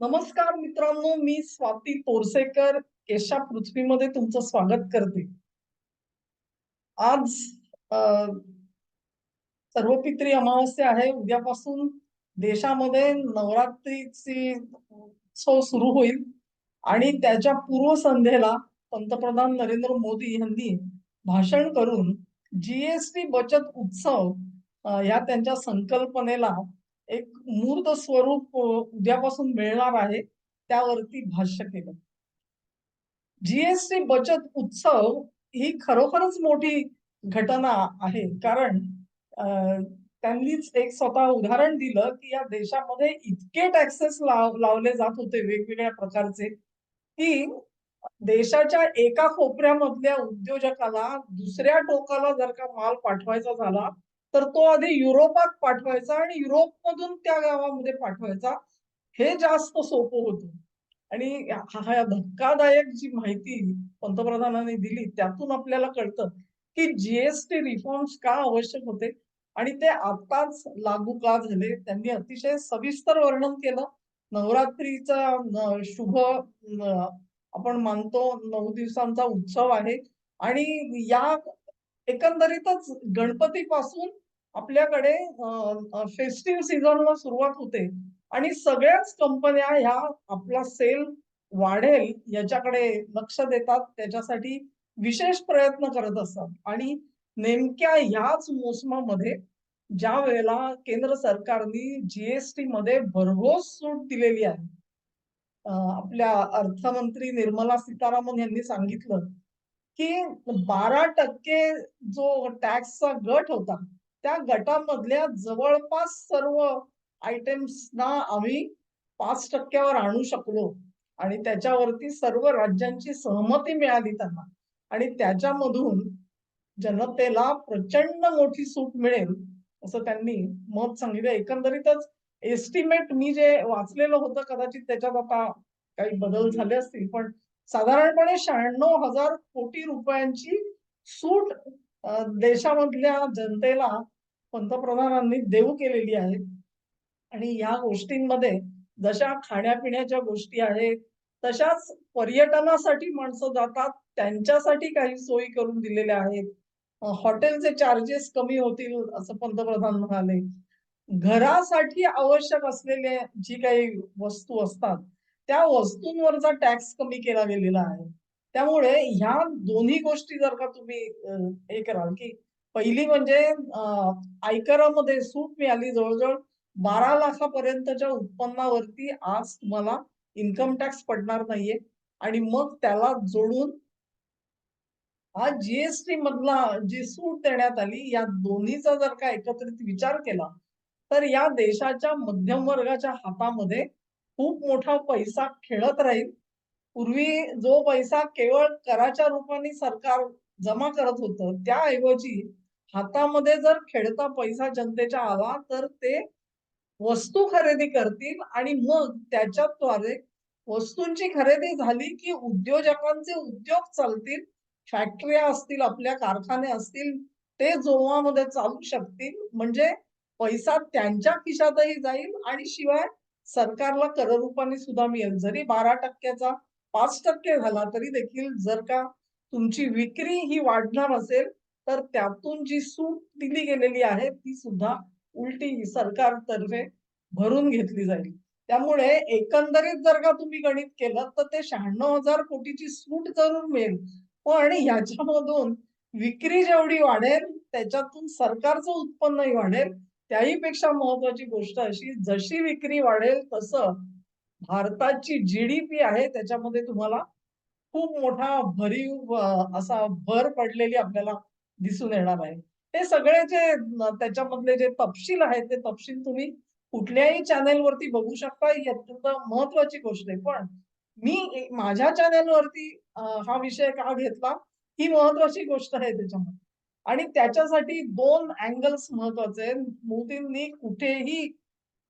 नमस्कार मित्रांनो मी स्वाती तोरसेकर केशा पृथ्वीमध्ये तुमचं स्वागत करते. आज अ, सर्वपित्री अमावस्या आहे. उद्यापासून देशामध्ये नवरात्रीची उत्सव सुरू होईल. आणि त्याच्या पूर्वसंध्येला पंतप्रधान नरेंद्र मोदी यांनी भाषण करून जीएसटी बचत उत्सव या त्यांच्या संकल्पनेला एक मूर्त स्वरूप उद्यापासून मिळणार आहे त्यावरती भाष्य केलं. जीएसटी बचत उत्सव ही खरोखरच मोठी घटना आहे. कारण त्यांनीच एक स्वतः उदाहरण दिलं की या देशामध्ये इतके टॅक्सेस लाव लावले जात होते वेगवेगळ्या प्रकारचे की देशाच्या एका कोपऱ्यामधल्या उद्योजकाला दुसऱ्या टोकाला जर का माल पाठवायचा झाला तर तो आधी युरोपात पाठवायचा आणि युरोपमधून त्या गावामध्ये पाठवायचा. हे जास्त सोपं होतं. आणि हा धक्कादायक जी माहिती पंतप्रधानांनी दिली त्यातून आपल्याला कळतं की जीएसटी रिफॉर्म्स का आवश्यक होते? आणि ते आताच लागू का झाले? त्यांनी अतिशय सविस्तर वर्णन केलं. नवरात्रीचा शुभ आपण मानतो नऊ दिवसांचा उत्सव आहे. आणि या एकंदरीतच गणपतीपासून आपल्याकडे फेस्टिव्ह सीझनला सुरुवात होते. आणि सगळ्याच कंपन्या ह्या आपला सेल वाढेल याच्याकडे लक्ष देतात त्याच्यासाठी विशेष प्रयत्न करत असतात. आणि नेमक्या ह्याच मोसमामध्ये ज्या वेळेला केंद्र सरकारने जीएसटी मध्ये भरघोस सूट दिलेली आहे. आपल्या अर्थमंत्री निर्मला सीतारामन यांनी सांगितलं की बारा टक्के जो टॅक्सचा गट होता त्या गटामधल्या जवळपास सर्व आयटेम्सना आम्ही पाच टक्क्यावर आणू शकलो. आणि त्याच्यावरती सर्व राज्यांची सहमती मिळाली त्यांना. आणि त्याच्यामधून जनतेला प्रचंड मोठी सूट मिळेल असं त्यांनी मत सांगितलं. एकंदरीतच एस्टिमेट मी जे वाचलेलं होतं कदाचित त्याच्यात आता काही बदल झाले असतील पण साधारणपणे शहाण्णव हजार कोटी रुपयांची सूट देशामधल्या जनतेला पंतप्रधानांनी देऊ केलेली आहे. आणि या गोष्टींमध्ये जशा खाण्यापिण्याच्या गोष्टी आहेत तशाच पर्यटनासाठी माणसं जातात त्यांच्यासाठी काही सोयी करून दिलेल्या आहेत. हॉटेलचे चार्जेस कमी होतील असं पंतप्रधान म्हणाले. घरासाठी आवश्यक असलेले जी काही वस्तू असतात त्या वस्तूंवरचा टॅक्स कमी केला गेलेला आहे. त्यामुळे ह्या दोन्ही गोष्टी जर का तुम्ही हे कराल की पहिली म्हणजे आयकरामध्ये सूट मिळाली जवळजवळ बारा लाखापर्यंतच्या उत्पन्नावरती आज तुम्हाला इन्कम टॅक्स पडणार नाहीये. आणि मग त्याला जोडून हा जीएसटी मधला जी सूट देण्यात आली या दोन्हीचा जर का एकत्रित विचार केला तर या देशाच्या मध्यम वर्गाच्या हातामध्ये खूप मोठा पैसा खेळत राहील. पूर्वी जो पैसा केवळ कराच्या रूपाने सरकार जमा करत होतं त्याऐवजी हातामध्ये जर खेळता पैसा जनतेच्या आला तर ते वस्तू खरेदी करतील आणि मग त्याच्याद्वारे वस्तूंची खरेदी झाली की उद्योजकांचे उद्योग चालतील फॅक्टऱ्या असतील आपल्या कारखाने असतील ते जोमामध्ये चालू शकतील. म्हणजे पैसा त्यांच्या खिशातही जाईल आणि शिवाय सरकारला कररूपाने सुद्धा मिळेल. जरी बारा टक्क्याचा पाच टक्के झाला तरी देखील जर का तुमची विक्री ही वाढणार असेल तर त्यातून जी सूट दिली गेलेली आहे ती सुद्धा उलटी सरकारतर्फे भरून घेतली जाईल. त्यामुळे एकंदरीत जर का तुम्ही गणित केलं तर ते शहाण्णव हजार कोटीची सूट जरूर मिळेल. पण ह्याच्यामधून विक्री जेवढी वाढेल त्याच्यातून सरकारचं उत्पन्नही वाढेल. त्याही पेक्षा महत्वाची गोष्ट अशी जशी विक्री वाढेल तसं भारताची जीडीपी आहे त्याच्यामध्ये तुम्हाला खूप मोठा भरीव असा भर पडलेली आपल्याला दिसून येणार आहे. हे सगळे जे त्याच्यामधले जे तपशील आहेत ते तपशील तुम्ही कुठल्याही चॅनेलवरती बघू शकता ही अत्यंत महत्वाची गोष्ट आहे. पण मी माझ्या चॅनेलवरती हा विषय का घेतला? ही महत्वाची गोष्ट आहे त्याच्यामध्ये. आणि त्याच्यासाठी दोन अँगल्स महत्त्वाचे मोदींनी कुठेही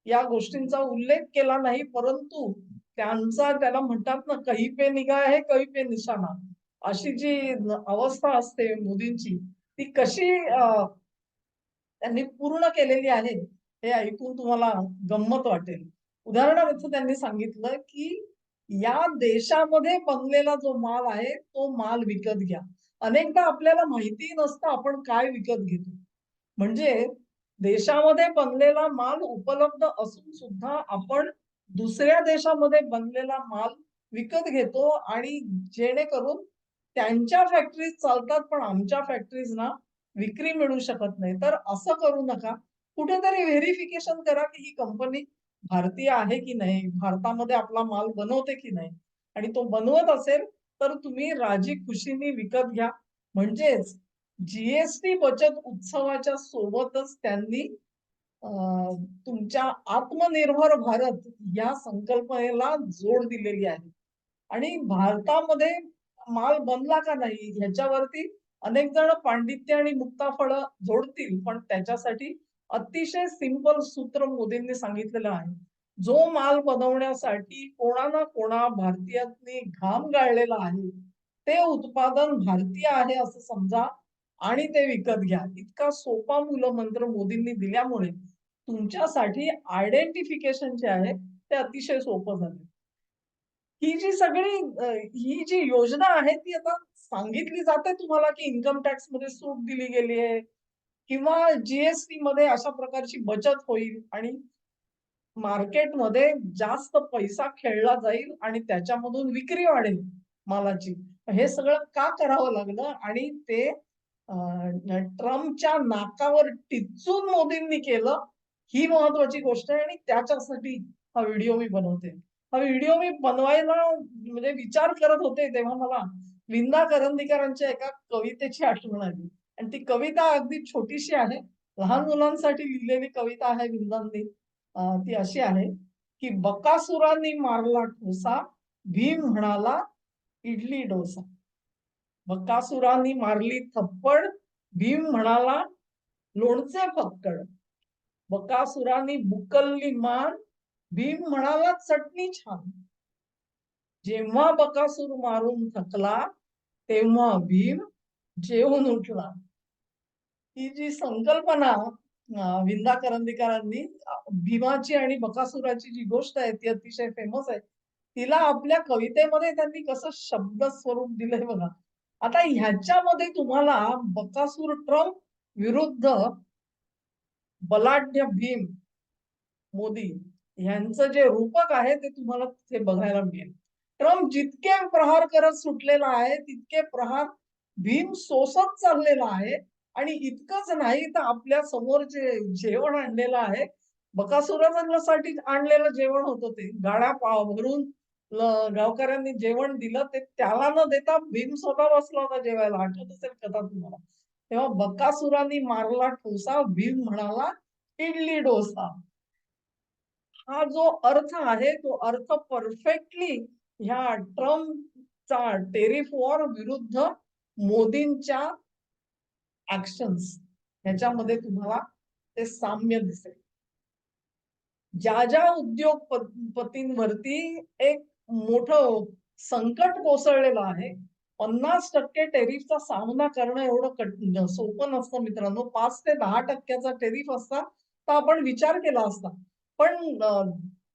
या गोष्टींचा उल्लेख केला नाही परंतु त्यांचा त्याला म्हणतात ना कही पे निगा आहे कही पे निशाणा अशी जी अवस्था असते मोदींची ती कशी त्यांनी पूर्ण केलेली आहे हे ऐकून तुम्हाला गंमत वाटेल. उदाहरणार्थ त्यांनी सांगितलं की या देशामध्ये बनलेला जो माल आहे तो माल विकत घ्या. अनेकदा आपल्याला माहिती नसतं आपण काय विकत घेतो. म्हणजे देशामध्ये बनलेला माल उपलब्ध असून सुद्धा आपण दुसऱ्या देशामध्ये बनलेला माल विकत घेतो आणि जेणेकरून त्यांच्या फॅक्टरीज चालतात पण आमच्या फॅक्टरीजना विक्री मिळू शकत नाही. तर असं करू नका. कुठेतरी व्हेरिफिकेशन करा की ही कंपनी भारतीय आहे की नाही? भारतामध्ये आपला माल बनवते की नाही? आणि तो बनवत असेल तर तुम्ही राजी खुशीने विकत घ्या. म्हणजेच जीएसटी बचत उत्सवाच्या सोबतच त्यांनी तुमच्या आत्मनिर्भर भारत या संकल्पनेला जोड दिलेली आहे. आणि भारतामध्ये माल बनला का नाही ह्याच्यावरती अनेक जण पांडित्य आणि मुक्ताफळ जोडतील पण त्याच्यासाठी अतिशय सिंपल सूत्र मोदींनी सांगितलेलं आहे. जो माल बनवण्यासाठी कोणा ना कोणा भारतीयांनी घाम गाळलेला आहे ते उत्पादन भारतीय आहे असं समजा आणि ते विकत घ्या. इतका सोपा मूलमंत्र मोदींनी दिल्यामुळे तुमच्यासाठी आयडेंटिफिकेशन जे आहे ते अतिशय सोपं झाले. ही जी सगळी ही जी योजना आहे ती आता सांगितली जाते तुम्हाला की इन्कम टॅक्समध्ये सूट दिली गेली आहे किंवा जीएसटी मध्ये अशा प्रकारची बचत होईल आणि मार्केटमध्ये जास्त पैसा खेळला जाईल आणि त्याच्यामधून विक्री वाढेल मालाची. हे सगळं का करावं लागलं? आणि ते ट्रम्पच्या नाकावर टिचून मोदींनी केलं ही महत्वाची गोष्ट आहे आणि त्याच्यासाठी हा व्हिडिओ मी बनवते. हा व्हिडिओ मी बनवायला म्हणजे विचार करत होते तेव्हा मला विंदा करंदीकरांच्या एका कवितेची आठवण आली. आणि ती कविता अगदी छोटीशी आहे. लहान मुलांसाठी लिहिलेली कविता आहे विंदांनी. ती अशी आहे की बकासुरांनी मारला ठोसा भीम म्हणाला इडली डोसा. बकासुरांनी मारली थप्पड भीम म्हणाला लोणचे फक्कड. बकासुरांनी बुकलली मान भीम म्हणाला चटणी छान. जेव्हा बकासूर मारून थकला तेव्हा भीम जेवून उठला. ही जी संकल्पना विंदा करंदीकरांनी भीमाची आणि बकासुराची जी गोष्ट आहे ती अतिशय फेमस आहे. तिला आपल्या कवितेमध्ये त्यांनी कसं शब्द स्वरूप दिलंय बघा. आता ह्याच्यामध्ये तुम्हाला बकासूर ट्रम्प विरुद्ध बलाढ्य भीम मोदी यांचं जे रूपक आहे ते तुम्हाला ते बघायला मिळेल. ट्रम्प जितके प्रहार करत सुटलेला आहे तितके प्रहार भीम सोसत चाललेला आहे. आणि इतकंच नाही तर आपल्यासमोर जे जेवण आणलेलं आहे बकासुरासाठी आणलेलं जेवण होतं ते. गाड्या भरून गावकऱ्यांनी जेवण दिलं ते त्याला न देता भीम स्वतः बसला होता जेवायला. आठवत असेल कथा तुम्हाला? तेव्हा बकासुरानी मारला ठोसा भीम म्हणाला इडली डोसा. हा जो अर्थ आहे तो अर्थ परफेक्टली ह्या ट्रम्पचा टेरिफ वॉर विरुद्ध मोदींच्या ऍक्शन्स ह्याच्यामध्ये तुम्हाला ते साम्य दिसेल. ज्या ज्या उद्योगपतींवरती एक मोठं संकट कोसळलेलं आहे पन्नास टक्के टेरिफचा सामना करणं एवढं म्हणजे सोपं नसतं मित्रांनो. पाच ते दहा टक्क्याचा टेरिफ असता तर आपण विचार केला असता. पण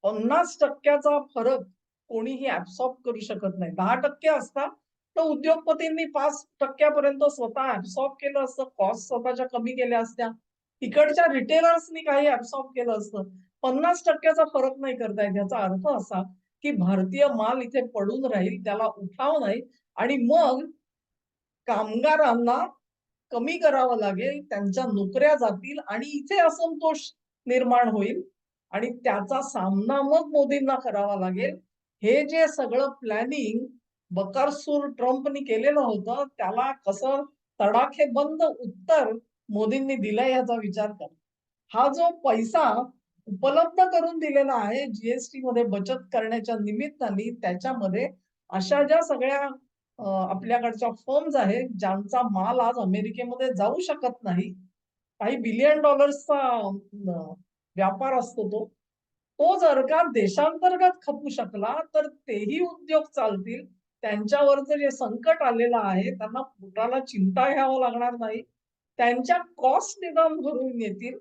पन्नास टक्क्याचा फरक कोणीही ऍबसॉर्ब करू शकत नाही. दहा टक्के असता तर उद्योगपतींनी पाच टक्क्यापर्यंत स्वतः ऍब्सॉर्ब केलं असतं. कॉस्ट स्वतःच्या कमी केल्या असत्या. तिकडच्या रिटेलर्सनी काही ऍब्सॉर्ब केलं असतं. पन्नास टक्क्याचा फरक नाही करतायत याचा अर्थ असा की भारतीय माल इथे पडून राहील त्याला उठाव नाही आणि मग कामगारांना कमी करावं लागेल त्यांच्या नोकऱ्या जातील आणि इथे असंतोष निर्माण होईल आणि त्याचा सामना मग मोदींना करावा लागेल. हे जे सगळं प्लॅनिंग बकारसूर ट्रम्पनी केलेलं होतं त्याला कसं तडाखे बंद उत्तर मोदींनी दिलंय याचा विचार कर. हा जो पैसा उपलब्ध करून दिलेला आहे जीएसटी मध्ये बचत करण्याच्या निमित्ताने त्याच्यामध्ये अशा ज्या सगळ्या आपल्याकडच्या फर्म्स आहेत ज्यांचा माल आज अमेरिकेमध्ये जाऊ शकत नाही काही बिलियन डॉलर्सचा व्यापार असतो तो तो जर का देशांतर्गत खपू शकला तर तेही उद्योग चालतील त्यांच्यावरचं जे संकट आलेलं आहे त्यांना पोटाला चिंता घ्यावं लागणार नाही. त्यांच्या कॉस्ट निदान भरून येतील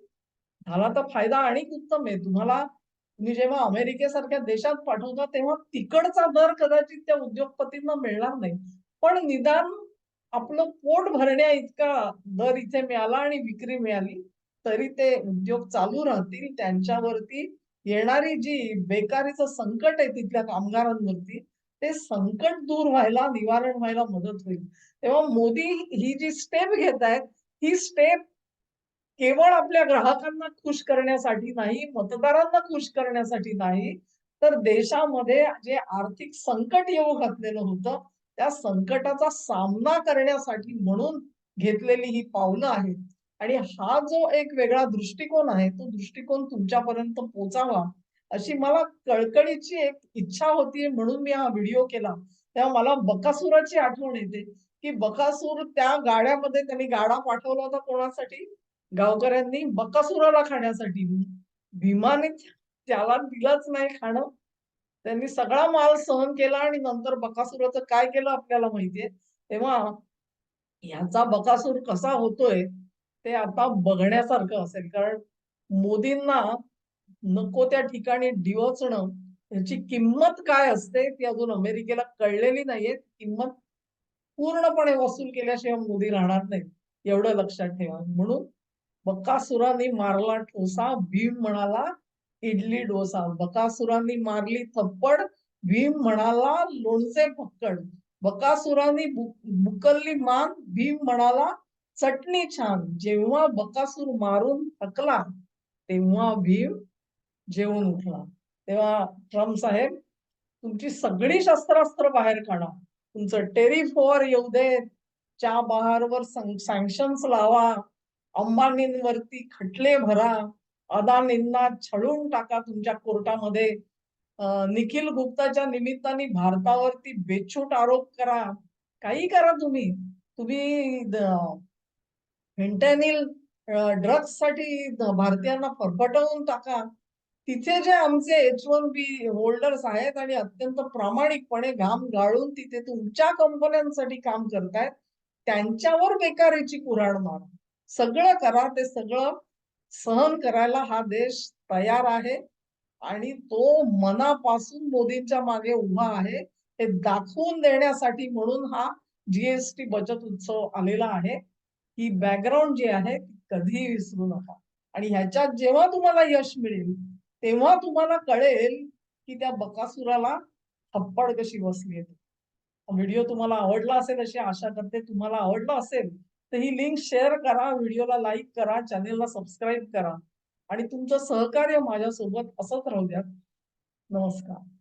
झाला तर फायदा आणि उत्तम आहे. तुम्हाला तुम्ही जेव्हा अमेरिकेसारख्या देशात पाठवता तेव्हा तिकडचा दर कदाचित त्या उद्योगपतींना मिळणार नाही. पण निदान आपलं पोट भरण्या इतका दर इथे मिळाला आणि विक्री मिळाली तरी ते उद्योग चालू राहतील. त्यांच्यावरती येणारी जी बेकारीचं संकट आहे तिथल्या कामगारांवरती ते संकट दूर व्हायला निवारण व्हायला मदत होईल. तेव्हा मोदी ही जी स्टेप घेत आहेत ही स्टेप केवळ आपल्या ग्राहकांना खुश करण्यासाठी नाही मतदारांना खुश करण्यासाठी नाही तर देशामध्ये जे आर्थिक संकट येऊ घातलेलं होतं त्या संकटाचा सामना करण्यासाठी म्हणून घेतलेली ही पावलं आहेत. आणि हा जो एक वेगळा दृष्टिकोन आहे तो दृष्टिकोन तुमच्यापर्यंत पोचावा अशी मला कळकळीची एक इच्छा होती म्हणून मी हा व्हिडिओ केला. तेव्हा मला बकासुराची आठवण येते की बकासूर त्या गाड्यामध्ये त्यांनी गाडा पाठवला होता कोणासाठी? गावकऱ्यांनी बकासुराला खाण्यासाठी. भीमाने त्याला दिलाच नाही खाणं. त्यांनी सगळा माल सहन केला आणि नंतर बकासुराचं काय केलं आपल्याला माहितीये? तेव्हा ह्याचा बकासूर कसा होतोय ते आता बघण्यासारखं असेल. कारण मोदींना नको त्या ठिकाणी डिवचणं याची किंमत काय असते ती अजून अमेरिकेला कळलेली नाहीये. किंमत पूर्णपणे वसूल केल्याशिवाय मोदी राहणार नाहीत एवढं लक्षात ठेवा. म्हणून बकासुरांनी मारला ठोसा भीम म्हणाला इडली डोसा. बकासुरांनी मारली थप्पड भीम म्हणाला लोणचे फक्कड. बकासुरांनी बुकलली मान भीम म्हणाला चटणी छान. जेव्हा बकासूर मारून थकला तेव्हा भीम जेवून उठला. तेव्हा ट्रम्प साहेब तुमची सगळी शस्त्रास्त्र बाहेर काढा. तुमचं टेरिफोर येऊ देत. च्या बहारवर सँक्शन्स लावा. अंबानींवरती खटले भरा. अदानींना छळून टाका तुमच्या कोर्टामध्ये. निखिल गुप्ताच्या निमित्ताने भारतावरती बेछूट आरोप करा. काही करा तुम्ही. तुम्ही फेंटॅनिल ड्रग्ससाठी भारतीयांना फरफटवून टाका. तिथे जे आमचे एच वन बी होल्डर्स आहेत आणि अत्यंत प्रामाणिकपणे घाम गाळून तिथे तुमच्या कंपन्यांसाठी काम करतायत त्यांच्यावर बेकारीची कुऱ्हाड मार. सगळं करा ते सगळं सहन करायला हा देश तयार आहे आणि तो मनापासून मोदींच्या मागे उभा आहे हे दाखवून देण्यासाठी म्हणून हा जीएसटी बचत उत्सव आलेला आहे. ही बॅकग्राऊंड जी आहे ती कधीही विसरू नका. आणि ह्याच्यात जेव्हा तुम्हाला यश मिळेल तेव्हा तुम्हाला कळेल की त्या बकासुराला थप्पड कशी बसली आहे. व्हिडिओ तुम्हाला आवडला असेल अशी आशा करते. तुम्हाला आवडला असेल तर ही लिंक शेअर करा व्हिडिओला लाईक करा चॅनेलला सबस्क्राईब करा. आणि तुमचं सहकार्य माझ्यासोबत असंच राहू द्या नमस्कार.